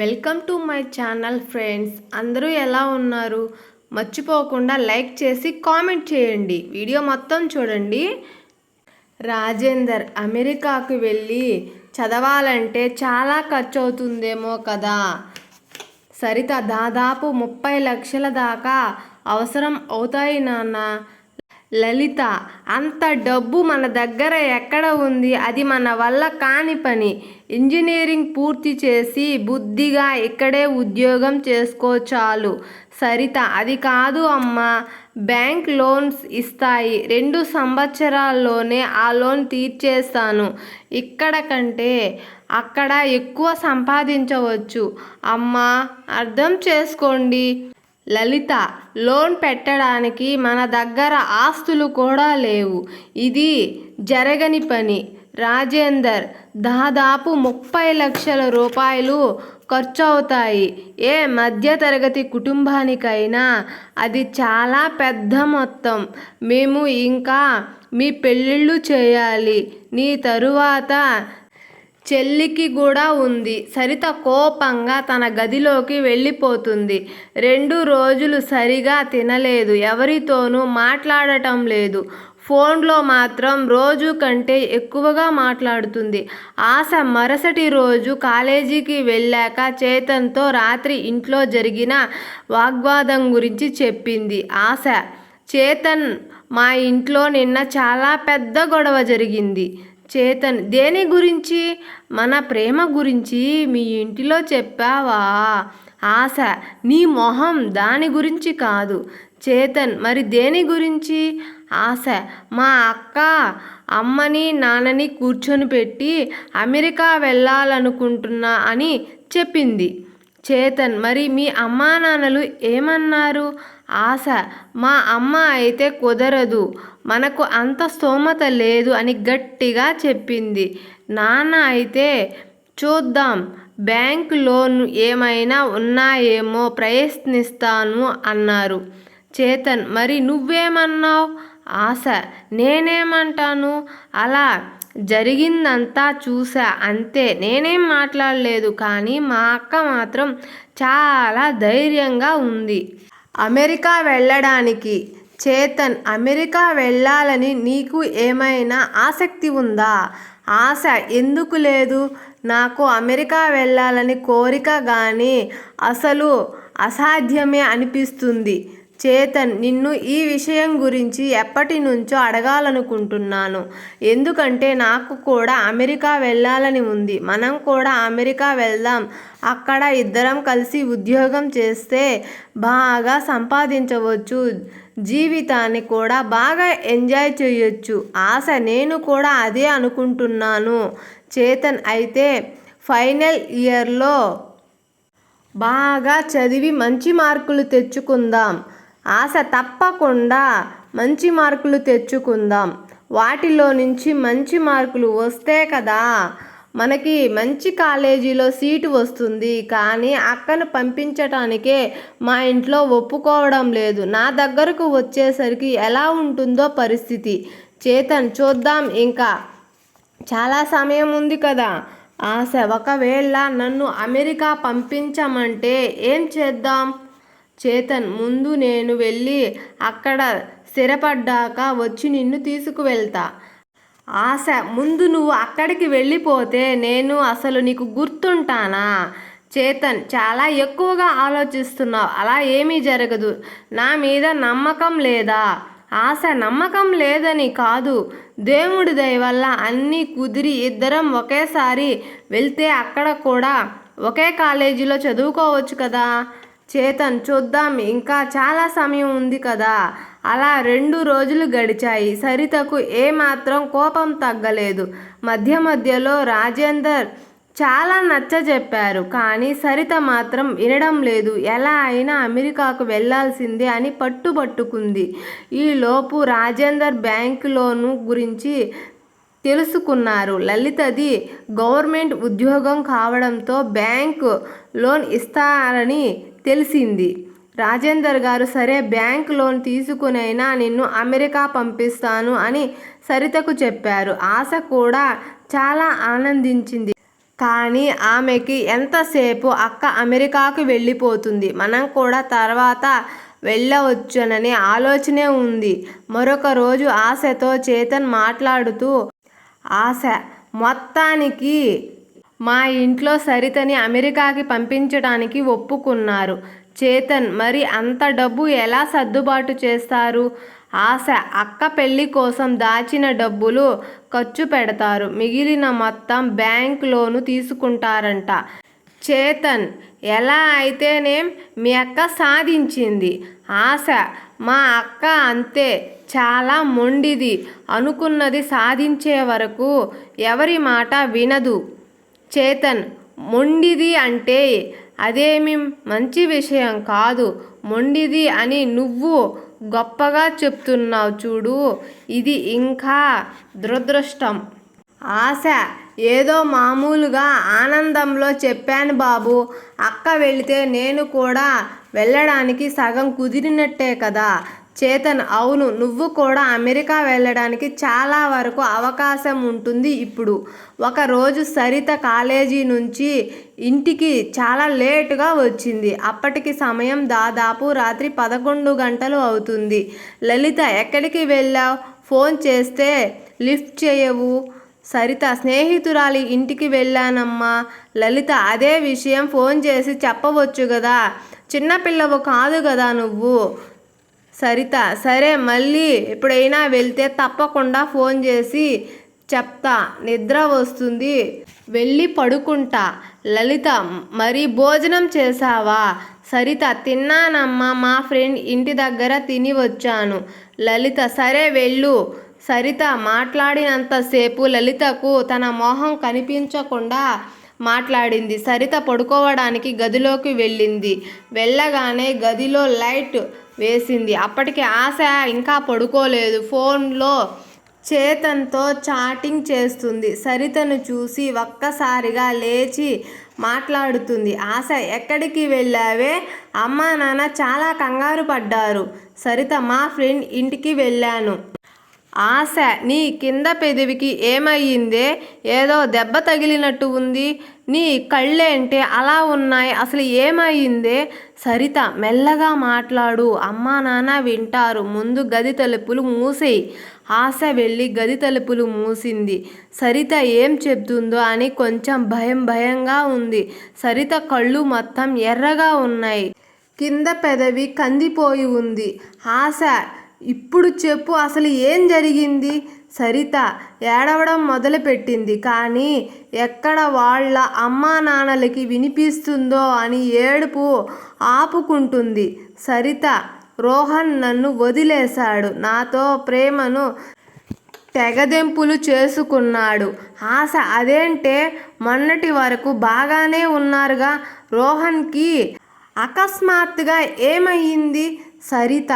Welcome to my channel friends. అందరూ ఎలా ఉన్నారు? మర్చిపోకుండా లైక్ చేసి కామెంట్ చేయండి. వీడియో మొత్తం చూడండి. రాజేందర్ అమెరికాకు వెళ్ళి చదవాలంటే చాలా ఖర్చు అవుతుందేమో కదా. సరిత దాదాపు ముప్పై లక్షల దాకా అవసరం అవుతాయి నాన్న. లలిత అంత డబ్బు మన దగ్గర ఎక్కడ ఉంది? అది మన వల్ల కాని పని. ఇంజనీరింగ్ పూర్తి చేసి బుద్ధిగా ఇక్కడే ఉద్యోగం చేసుకో చాలు. సరిత అది కాదు అమ్మా. బ్యాంక్ లోన్స్ ఇస్తాయి. రెండు సంవత్సరాల్లోనే ఆ లోన్ తీర్చేస్తాను. ఇక్కడ కంటే అక్కడ ఎక్కువ సంపాదించవచ్చు. అమ్మా అర్థం చేసుకోండి. లలిత లోన్ పెట్టడానికి మన దగ్గర ఆస్తులు కూడా లేవు. ఇది జరగని పని. రాజేందర్ దాదాపు ముప్పై లక్షల రూపాయలు ఖర్చు అవుతాయి ఏ మధ్యతరగతి కుటుంబానికైనా అది చాలా పెద్ద మొత్తం. మేము ఇంకా మీ పెళ్ళిళ్ళు చేయాలి. నీ తరువాత చెల్లికి కూడా ఉంది. సరిత కోపంగా తన గదిలోకి వెళ్ళిపోతుంది. రెండు రోజులు సరిగా తినలేదు. ఎవరితోనూ మాట్లాడటం లేదు. ఫోన్లో మాత్రం రోజు కంటే ఎక్కువగా మాట్లాడుతుంది. ఆశ మరుసటి రోజు కాలేజీకి వెళ్ళాక చేతన్తో రాత్రి ఇంట్లో జరిగిన వాగ్వాదం గురించి చెప్పింది. ఆశ చేతన్ మా ఇంట్లో నిన్న చాలా పెద్ద గొడవ జరిగింది. చేతన్ దేని గురించి? మన ప్రేమ గురించి మీ ఇంటిలో చెప్పావా? ఆశ నీ మొహం దాని గురించి కాదు. చేతన్ మరి దేని గురించి? ఆశ మా అక్క అమ్మని నాన్నని కూర్చొని పెట్టి అమెరికా వెళ్ళాలనుకుంటున్నా అని చెప్పింది. చేతన్ మరి మీ అమ్మా నాన్నలు ఏమన్నారు? ఆశ. మా అమ్మ అయితే కుదరదు. మనకు అంత స్తోమత లేదు అని గట్టిగా చెప్పింది. నాన్న అయితే చూద్దాం బ్యాంక్ లోన్ ఏమైనా ఉన్నాయేమో ప్రయత్నిస్తాను అన్నారు. చేతన్ మరి నువ్వేమన్నావు? ఆశ. నేనేమంటాను? అలా జరిగిందంతా చూసా అంతే నేనేం మాట్లాడలేదు. కానీ మా అక్క మాత్రం చాలా ధైర్యంగా ఉంది. అమెరికా వెళ్ళడానికి. చేతన్ అమెరికా వెళ్ళాలని నీకు ఏమైనా ఆసక్తి ఉందా? ఆశ ఎందుకు లేదు? నాకు అమెరికా వెళ్ళాలని కోరిక కానీ అసలు అసాధ్యమే అనిపిస్తుంది. చేతన్ నిన్ను ఈ విషయం గురించి ఎప్పటి నుంచో అడగాలనుకుంటున్నాను. ఎందుకంటే నాకు కూడా అమెరికా వెళ్ళాలని ఉంది. మనం కూడా అమెరికా వెళ్దాం. అక్కడ ఇద్దరం కలిసి ఉద్యోగం చేస్తే బాగా సంపాదించవచ్చు. జీవితాన్ని కూడా బాగా ఎంజాయ్ చేయొచ్చు. ఆశ నేను కూడా అదే అనుకుంటున్నాను. చేతన్ అయితే ఫైనల్ ఇయర్లో బాగా చదివి మంచి మార్కులు తెచ్చుకుందాం. ఆశ తప్పకుండా మంచి మార్కులు తెచ్చుకుందాం. వాటిలో నుంచి మంచి మార్కులు వస్తే కదా మనకి మంచి కాలేజీలో సీటు వస్తుంది. కానీ అక్కను పంపించటానికే మా ఇంట్లో ఒప్పుకోవడం లేదు. నా దగ్గరకు వచ్చేసరికి ఎలా ఉంటుందో పరిస్థితి. చేతన్ చూద్దాం ఇంకా. చాలా సమయం ఉంది కదా. ఆశ ఒకవేళ నన్ను అమెరికా పంపించమంటే ఏం చేద్దాం? చేతన్ ముందు నేను వెళ్ళి అక్కడ స్థిరపడ్డాక వచ్చి నిన్ను తీసుకువెళ్తా. ఆశ ముందు నువ్వు అక్కడికి వెళ్ళిపోతే నేను అసలు నీకు గుర్తుంటానా? చేతన్ చాలా ఎక్కువగా ఆలోచిస్తున్నావు అలా ఏమీ జరగదు. నా మీద నమ్మకం లేదా? ఆశ నమ్మకం లేదని కాదు. దేవుడి దయ వల్ల అన్నీ కుదిరి ఇద్దరం ఒకేసారి వెళ్తే అక్కడ కూడా ఒకే కాలేజీలో చదువుకోవచ్చు కదా? చేతన్ చూద్దాం. ఇంకా చాలా సమయం ఉంది కదా. అలా రెండు రోజులు గడిచాయి. సరితకు ఏమాత్రం కోపం తగ్గలేదు. మధ్య మధ్యలో రాజేందర్ చాలా నచ్చ చెప్పారు కానీ సరిత మాత్రం వినడం లేదు. ఎలా అయినా అమెరికాకు వెళ్ళాల్సిందే అని పట్టుబట్టుకుంది. ఈలోపు రాజేందర్ బ్యాంక్ లోను గురించి తెలుసుకున్నారు. లలితది గవర్నమెంట్ ఉద్యోగం కావడంతో బ్యాంక్ లోన్ ఇస్తారని తెలిసింది. రాజేందర్ గారు సరే బ్యాంక్ లోన్ తీసుకునైనా నిన్ను అమెరికా పంపిస్తాను అని సరితకు చెప్పారు. ఆశ కూడా చాలా ఆనందించింది. కానీ ఆమెకి ఎంతసేపు అక్క అమెరికాకు వెళ్ళిపోతుంది? మనం కూడా తర్వాత వెళ్ళవచ్చుననే ఆలోచనే ఉంది. మరొక రోజు ఆశతో చేతన్ మాట్లాడుతూ ఆశ మొత్తానికి మా ఇంట్లో సరితని అమెరికాకి పంపించడానికి ఒప్పుకున్నారు. చేతన్ మరి అంత డబ్బు ఎలా సర్దుబాటు చేస్తారు? ఆశ అక్క పెళ్ళి కోసం దాచిన డబ్బులు ఖర్చు పెడతారు. మిగిలిన మొత్తం బ్యాంక్ లోను తీసుకుంటారంట. చేతన్ ఎలా అయితేనేం మీ అక్క సాధించింది. ఆశ మా అక్క అంతే చాలా మొండిది అనుకున్నది సాధించే వరకు ఎవరి మాట వినదు. చేతన్. మొండిది అంటే అదేమి మంచి విషయం కాదు. మొండిది అని నువ్వు గొప్పగా చెప్తున్నావు చూడు. ఇది ఇంకా దురదృష్టం. ఆశ. ఏదో మామూలుగా ఆనందంలో చెప్పాను బాబు. అక్క వెళితే నేను కూడా వెళ్ళడానికి సగం కుదిరినట్టే కదా. చేతన్ అవును నువ్వు కూడా అమెరికా వెళ్ళడానికి చాలా వరకు అవకాశం ఉంటుంది ఇప్పుడు. ఒకరోజు సరిత కాలేజీ నుంచి ఇంటికి చాలా లేటుగా వచ్చింది. అప్పటికి సమయం దాదాపు రాత్రి పదకొండు గంటలు అవుతుంది. లలిత ఎక్కడికి వెళ్ళావు? ఫోన్ చేస్తే లిఫ్ట్ చేయవు. సరిత స్నేహితురాలి ఇంటికి వెళ్ళానమ్మా. లలిత అదే విషయం ఫోన్ చేసి చెప్పవచ్చు కదా. చిన్నపిల్లవు కాదు కదా నువ్వు. సరిత సరే మళ్ళీ ఎప్పుడైనా వెళ్తే తప్పకుండా ఫోన్ చేసి చెప్తా. నిద్ర వస్తుంది. వెళ్ళి పడుకుంటా. లలిత మరి భోజనం చేసావా సరిత తిన్నానమ్మా మా ఫ్రెండ్ ఇంటి దగ్గర తిని వచ్చాను. లలిత సరే వెళ్ళు. సరిత మాట్లాడినంతసేపు లలితకు తన మొహం కనిపించకుండా మాట్లాడింది. సరిత పడుకోవడానికి గదిలోకి వెళ్ళింది. వెళ్ళగానే గదిలో లైట్ వేసింది. అప్పటికి ఆశ ఇంకా పడుకోలేదు. ఫోన్లో చేతన్తో చాటింగ్ చేస్తుంది. సరితను చూసి ఒక్కసారిగా లేచి మాట్లాడుతుంది. ఆశ ఎక్కడికి వెళ్ళావే? అమ్మా నాన్న చాలా కంగారు పడ్డారు. సరిత మా ఫ్రెండ్ ఇంటికి వెళ్ళాను. ఆశ నీ కింద పెదవికి ఏమయ్యిందే? ఏదో దెబ్బ తగిలినట్టు ఉంది. నీ కళ్ళేంటే అలా ఉన్నాయి. అసలు ఏమయ్యిందే? సరిత మెల్లగా మాట్లాడు. అమ్మా నాన్న వింటారు. ముందు గది తలుపులు మూసేయి. ఆశ వెళ్ళి గది తలుపులు మూసింది. సరిత ఏం చెప్తుందో అని కొంచెం భయం భయంగా ఉంది. సరిత కళ్ళు మొత్తం ఎర్రగా ఉన్నాయి. కింద పెదవి కందిపోయి ఉంది. ఆశ ఇప్పుడు చెప్పు అసలు ఏం జరిగింది? సరిత ఏడవడం మొదలుపెట్టింది. కానీ ఎక్కడ వాళ్ళ అమ్మా నాన్నలకి వినిపిస్తుందో అని ఏడుపు ఆపుకుంటుంది. సరిత రోహన్ నన్ను వదిలేశాడు. నాతో ప్రేమను తెగదెంపులు చేసుకున్నాడు. ఆశ అదేంటే మొన్నటి వరకు బాగానే ఉన్నారుగా. రోహన్కి అకస్మాత్తుగా ఏమయ్యింది? సరిత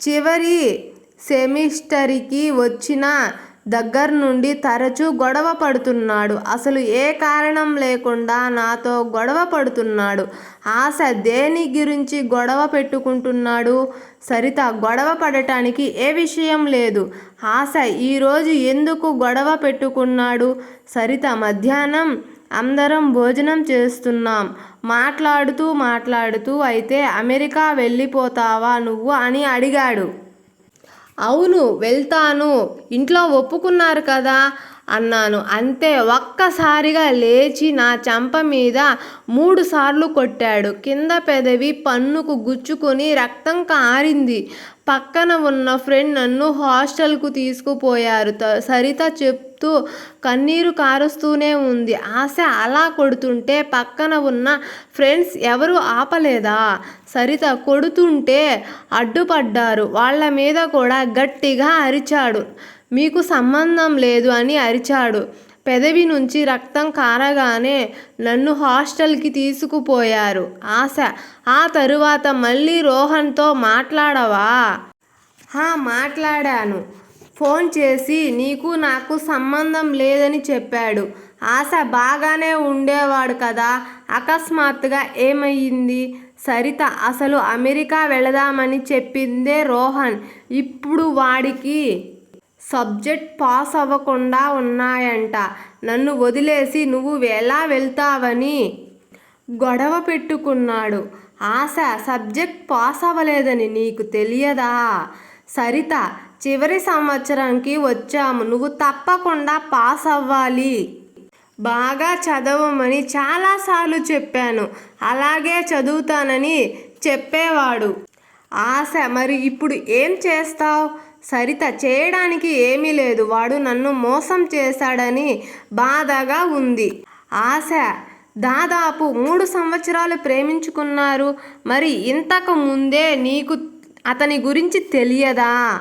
చివరి సెమిస్టర్కి వచ్చిన దగ్గర నుండి తరచూ గొడవ పడుతున్నాడు. అసలు ఏ కారణం లేకుండా నాతో గొడవ పడుతున్నాడు. ఆశ దేని గురించి గొడవ పెట్టుకుంటున్నాడు? సరిత గొడవ పడటానికి ఏ విషయం లేదు. ఆశ ఈరోజు ఎందుకు గొడవ పెట్టుకున్నాడు? సరిత మధ్యాహ్నం అందరం భోజనం చేస్తున్నాం. మాట్లాడుతూ మాట్లాడుతూ అయితే అమెరికా వెళ్ళిపోతావా నువ్వు అని అడిగాడు. అవును వెళ్తాను. ఇంట్లో ఒప్పుకున్నారు కదా అన్నాను. అంతే ఒక్కసారిగా లేచి నా చెంప మీద మూడు సార్లు కొట్టాడు. కింద పెదవి పన్నుకు గుచ్చుకొని రక్తం కారింది. పక్కన ఉన్న ఫ్రెండ్ నన్ను హాస్టల్కు తీసుకుపోయారు. సరిత చెప్తూ కన్నీరు కారుస్తూనే ఉంది. ఆశ అలా కొడుతుంటే పక్కన ఉన్న ఫ్రెండ్స్ ఎవరు ఆపలేదా? సరిత కొడుతుంటే అడ్డుపడ్డారు. వాళ్ళ మీద కూడా గట్టిగా అరిచాడు. మీకు సంబంధం లేదు అని అరిచాడు. పెదవి నుంచి రక్తం కారగానే నన్ను హాస్టల్కి తీసుకుపోయారు. ఆశ. ఆ తరువాత మళ్ళీ రోహన్తో మాట్లాడవా? హా మాట్లాడాను. ఫోన్ చేసి నీకు నాకు సంబంధం లేదని చెప్పాడు. ఆశ బాగానే ఉండేవాడు కదా. అకస్మాత్తుగా ఏమయ్యింది సరిత అసలు అమెరికా వెళదామని చెప్పిందే రోహన్. ఇప్పుడు వాడికి సబ్జెక్ట్ పాస్ అవ్వకుండా ఉన్నాయంట. నన్ను వదిలేసి నువ్వు ఎలా వెళ్తావని గొడవ పెట్టుకున్నాడు. ఆశ సబ్జెక్ట్ పాస్ అవ్వలేదని నీకు తెలియదా? సరిత చివరి సంవత్సరంకి వచ్చాము. నువ్వు తప్పకుండా పాస్ అవ్వాలి. బాగా చదవమని చాలాసార్లు చెప్పాను. అలాగే చదువుతానని చెప్పేవాడు. ఆశ మరి ఇప్పుడు ఏం చేస్తావు? సరిత చేయడానికి ఏమీ లేదు. వాడు నన్ను మోసం చేశాడని బాధగా ఉంది. ఆశ దాదాపు మూడు సంవత్సరాలు ప్రేమించుకున్నారు. మరి ఇంతకు ముందే నీకు అతని గురించి తెలియదా?